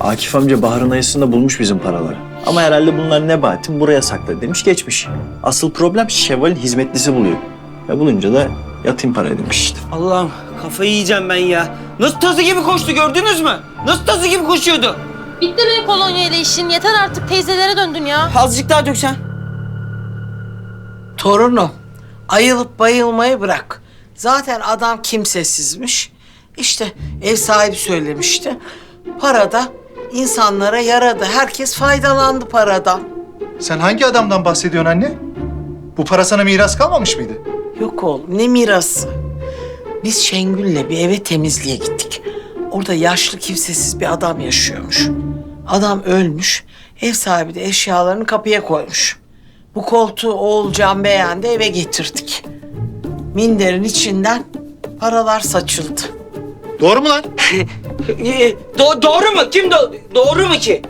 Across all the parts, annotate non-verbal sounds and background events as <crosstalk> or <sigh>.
Akif amca Bahar'ın ayısında bulmuş bizim paraları. Ama herhalde bunlar Nebahat'in buraya sakladı demiş geçmiş. Asıl problem Şevval'in hizmetlisi buluyor. Ve bulunca da yatayım para demiş işte. Allah'ım kafayı yiyeceğim ben ya. Nasıl tazı gibi koştu gördünüz mü? Nasıl tazı gibi koşuyordu? Bitti mi kolonya ile işin? Yeter artık teyzelere döndün ya. Azıcık daha döksen. Torunum, ayılıp bayılmayı bırak. Zaten adam kimsesizmiş. İşte ev sahibi söylemişti. Para da insanlara yaradı. Herkes faydalandı paradan. Sen hangi adamdan bahsediyorsun anne? Bu para sana miras kalmamış mıydı? Yok oğlum ne mirası. Biz Şengül'le bir eve temizliğe gittik. Orada yaşlı kimsesiz bir adam yaşıyormuş. Adam ölmüş. Ev sahibi de eşyalarını kapıya koymuş. Bu koltuğu Oğulcan beğendi eve getirdik. Minderin içinden paralar saçıldı. Doğru mu lan? <laughs> Do- doğru mu? Kim do- doğru mu ki?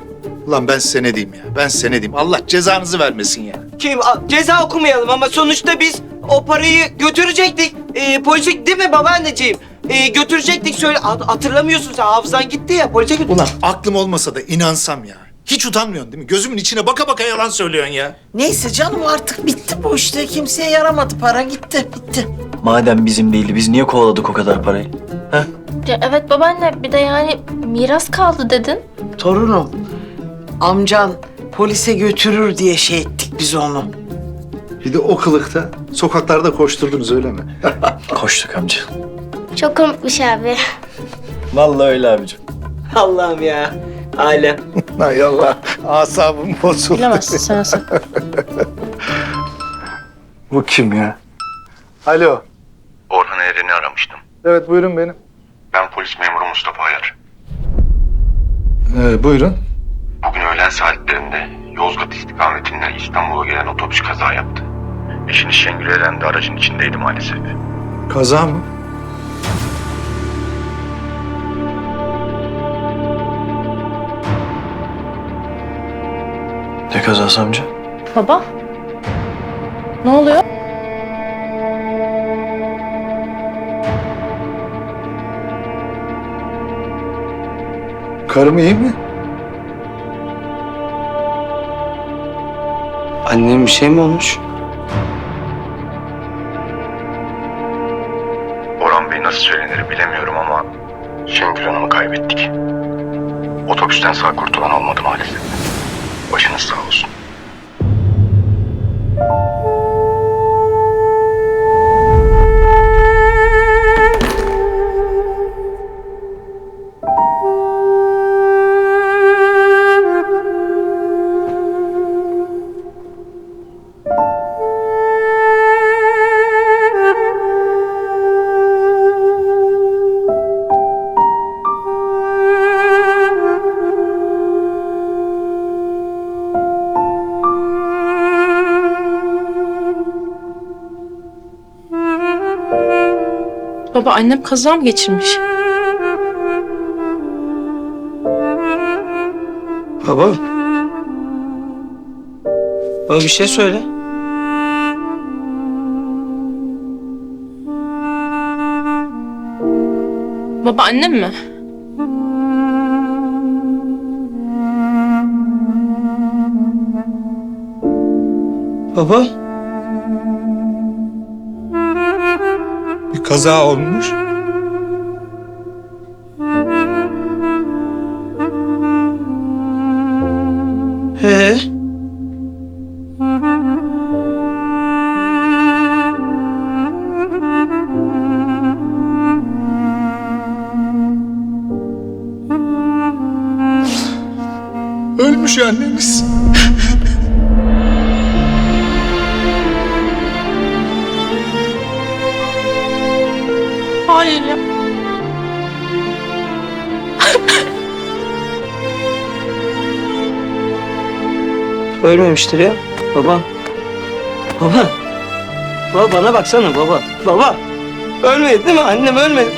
Ulan ben size ne diyeyim ya? Ben size ne diyeyim? Allah cezanızı vermesin ya. Kim? A- Ceza okumayalım ama sonuçta biz o parayı götürecektik. Ee, polise değil mi babaanneciğim? Ee, götürecektik söyle. Hat- hatırlamıyorsun sen hafızan gitti ya polise götür. Ulan aklım olmasa da inansam ya. Hiç utanmıyorsun değil mi? Gözümün içine baka baka yalan söylüyorsun ya. Neyse canım artık bitti bu işte. Kimseye yaramadı para gitti bitti. Madem bizim değildi biz niye kovaladık o kadar parayı? Heh? Ya evet babaanne bir de yani miras kaldı dedin. Torunum amcan polise götürür diye şey ettik biz onu. Bir de o kılıkta sokaklarda koşturdunuz öyle mi? <laughs> Koştuk amca. Çok komikmiş abi. Vallahi öyle abicim. Allah'ım ya. Alem. <laughs> Hay Allah. Asabım bozuldu. Bilemezsin sen sen. Bu kim ya? Alo. Orhan Eren'i aramıştım. Evet buyurun benim. Ben polis memuru Mustafa Ayar. Ee, buyurun. Bugün öğlen saatlerinde Yozgat istikametinden İstanbul'a gelen otobüs kaza yaptı. Eşiniz Şengül Eren de aracın içindeydi maalesef. Kaza mı? Ne kazası amca? Baba? Ne oluyor? Karım iyi mi? Annem bir şey mi olmuş? Orhan Bey nasıl söylenir bilemiyorum ama Şengül Hanım'ı kaybettik. Otobüsten sağ kurtulan olmadı maalesef. Başınız sağ olsun. Baba annem kaza mı geçirmiş? Baba. Baba bir şey söyle. Baba annem mi? Baba. Kaza olmuş. He. Ölmüş annemiz. Ya. Ölmemiştir ya. Baba. Baba. Baba bana baksana baba. Baba. Ölmedi değil mi? Annem değil ölmedi.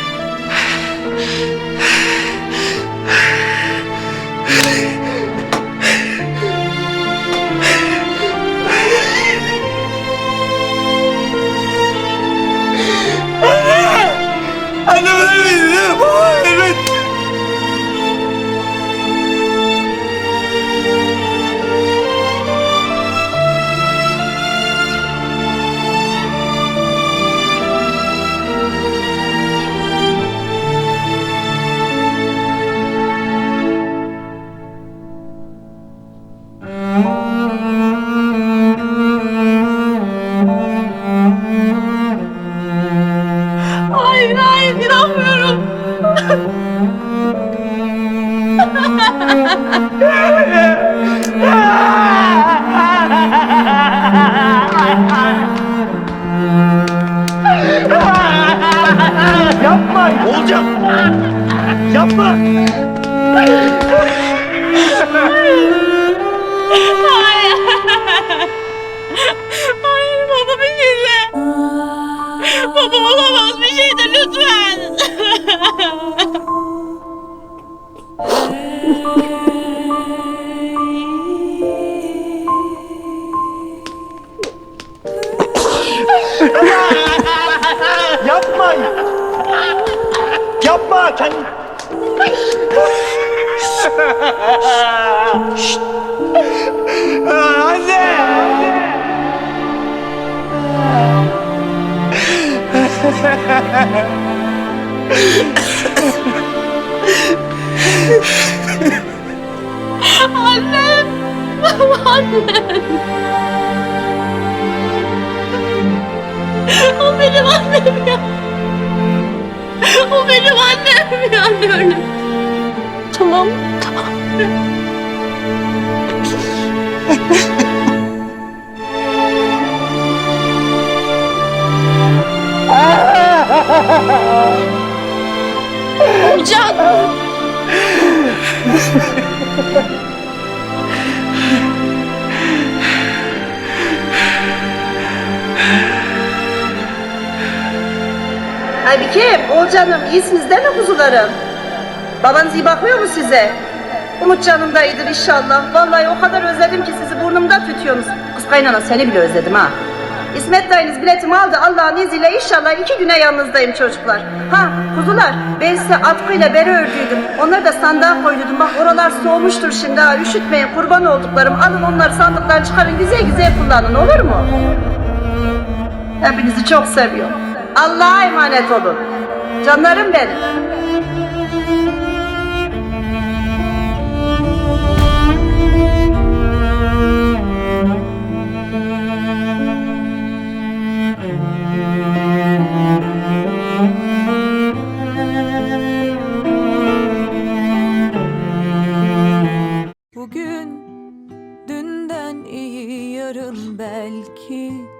Yapma! Yapma! Sen... Şşt! Annem. Annem. O benim annem ya. O benim annem ya. Anne öyle. Tamam, tamam. Aybikim, Oğulcanım iyisiniz değil mi kuzularım? Babanız iyi bakıyor mu size? Umut canım da iyidir inşallah. Vallahi o kadar özledim ki sizi burnumda tütüyorsunuz. Kız kaynana seni bile özledim ha. İsmet dayınız biletimi aldı Allah'ın izniyle inşallah iki güne yanınızdayım çocuklar. Ha kuzular ben size atkıyla bere ördüydüm. Onları da sandığa koyduydum. Bak oralar soğumuştur şimdi ha. Üşütmeyin kurban olduklarım. Alın onları sandıktan çıkarın güzel güzel kullanın olur mu? Hepinizi çok seviyorum. Allah'a emanet olun. Canlarım benim. Bugün dünden iyi yarın belki